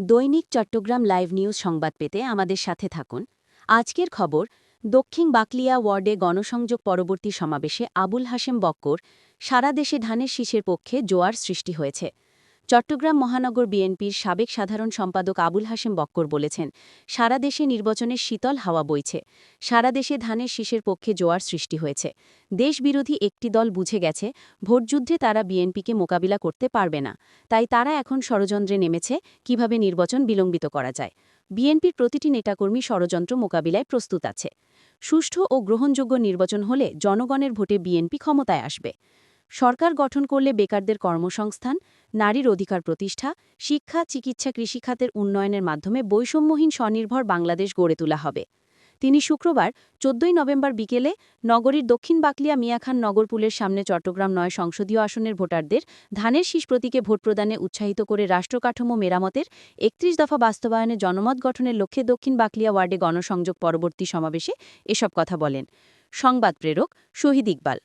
দৈনিক Chittagong live news সংবাদ পেতে আমাদের সাথে থাকুন। আজকের খবর, দক্ষিণ বাকলিয়া ওয়ার্ডে গণসংযোগ পরবর্তী সমাবেশে আবুল হাশেম বক্কর, সারা দেশে ধানের শীষের পক্ষে জোয়ার সৃষ্টি হয়েছে। চট্টগ্রাম মহানগর বিএনপির সাবেক সাধারণ সম্পাদক আবুল হাশেম বক্কর বলেছেন, সারা দেশে নির্বাচনের শীতল হাওয়া বইছে, সারা দেশে ধানের শীষের পক্ষে জোয়ার সৃষ্টি হয়েছে, দেশবিরোধী একটি দল বুঝে গেছে, ভোটযুদ্ধে তারা বিএনপিকে মোকাবিলা করতে পারবে না, তাই তারা এখন ষড়যন্ত্রে নেমেছে, কীভাবে নির্বাচন বিলম্বিত করা যায়। বিএনপির প্রতিটি নেতাকর্মী ষড়যন্ত্র মোকাবিলায় প্রস্তুত আছে। সুষ্ঠু ও গ্রহণযোগ্য নির্বাচন হলে জনগণের ভোটে বিএনপি ক্ষমতায় আসবে। সরকার গঠন করলে বেকারদের কর্মসংস্থান নারীর অধিকার প্রতিষ্ঠা, শিক্ষা, চিকিৎসা, কৃষিখাতের উন্নয়নের মাধ্যমে বৈষম্যহীন স্বনির্ভর বাংলাদেশ গড়ে তোলা হবে। তিনি শুক্রবার, চোদ্দই নভেম্বর বিকেলে নগরীর দক্ষিণ বাকলিয়া মিয়াখান নগরপুলের সামনে চট্টগ্রাম নয় সংসদীয় আসনের ভোটারদের ধানের শীষ প্রতীকে ভোট প্রদানে উৎসাহিত করে রাষ্ট্রকাঠামো মেরামতের একত্রিশ দফা বাস্তবায়নে জনমত গঠনের লক্ষ্যে দক্ষিণ বাকলিয়া ওয়ার্ডে গণসংযোগ পরবর্তী সমাবেশে এসব কথা বলেন। সংবাদ প্রেরক শহীদ ইকবাল।